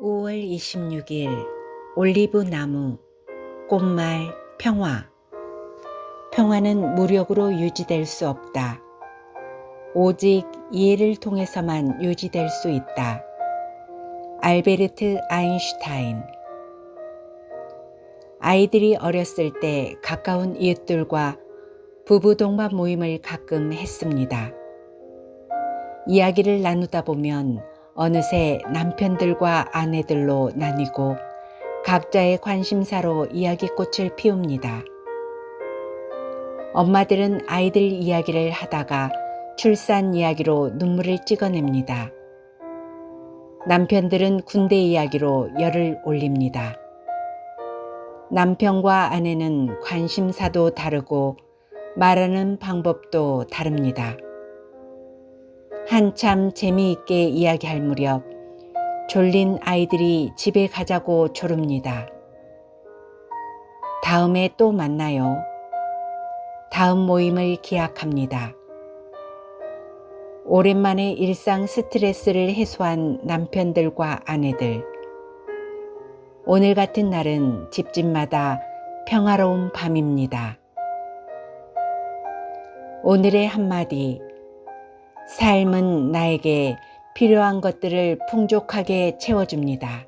5월 26일 올리브 나무 꽃말 평화 평화는 무력으로 유지될 수 없다. 오직 이해를 통해서만 유지될 수 있다. 알베르트 아인슈타인 아이들이 어렸을 때 가까운 이웃들과 부부 동반 모임을 가끔 했습니다. 이야기를 나누다 보면 어느새 남편들과 아내들로 나뉘고 각자의 관심사로 이야기꽃을 피웁니다. 엄마들은 아이들 이야기를 하다가 출산 이야기로 눈물을 찍어냅니다. 남편들은 군대 이야기로 열을 올립니다. 남편과 아내는 관심사도 다르고 말하는 방법도 다릅니다. 한참 재미있게 이야기할 무렵 졸린 아이들이 집에 가자고 조릅니다. 다음에 또 만나요. 다음 모임을 기약합니다. 오랜만에 일상 스트레스를 해소한 남편들과 아내들. 오늘 같은 날은 집집마다 평화로운 밤입니다. 오늘의 한마디. 삶은 나에게 필요한 것들을 풍족하게 채워줍니다.